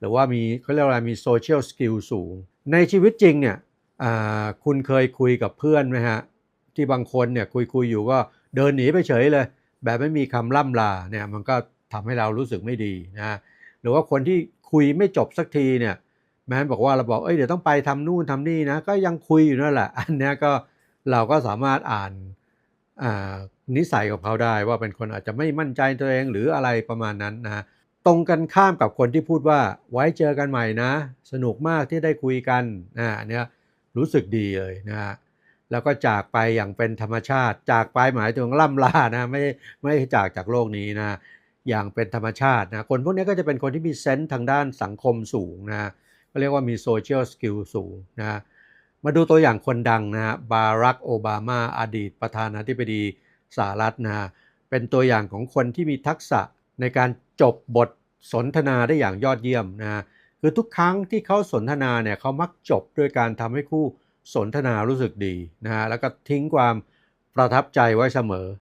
หรือว่ามีเขาเรียกว่าอะไรมีโซเชียลสกิลสูง ในชีวิตจริงเนี่ยคุณเคยคุยกับเพื่อนไหมฮะ ที่บางคนเนี่ยคุยคุยอยู่ก็เดินหนีไปเฉยเลย แบบไม่มีคำล่ำลาเนี่ยมันก็ทำให้เรารู้สึกไม่ดีนะหรือว่าคนที่คุยไม่จบสักทีเนี่ยแม้นบอกว่าเราบอกเอ้ยเดี๋ยวต้องไปทำนู่นทำนี่นะก็ยังคุยอยู่นั่นแหละอันนี้ก็เราก็สามารถอ่านนิสัยของเขาได้ว่าเป็นคนอาจจะไม่มั่นใจตัวเองหรืออะไรประมาณนั้นนะฮะ ตรงกันข้ามกับคนที่พูดว่าไว้เจอกันใหม่นะ สนุกมากที่ได้คุยกันนะอันเนี้ยรู้สึกดีเลยนะฮะแล้วก็จากไปอย่างเป็นธรรมชาติ จากไปหมายถึงล่ำลานะไม่ไม่จากจากโลกนี้นะอย่างเป็นธรรมชาตินะคนพวกนี้ก็จะเป็นคนที่มีเซนส์ทางด้านสังคมสูงนะก็เรียกว่ามีโซเชียลสกิลสูงนะมาดูตัวอย่างคนดังนะฮะบารักโอบามาอดีตประธานาธิบดีสหรัฐนะเป็นตัวอย่างของคนที่มีทักษะในการจบบท สนทนาได้อย่างยอดเยี่ยมนะคือทุกครั้งที่เขาสนทนาเนี่ยเขามักจบด้วยการทำให้คู่สนทนารู้สึกดีนะฮะแล้วก็ทิ้งความประทับใจไว้เสมอ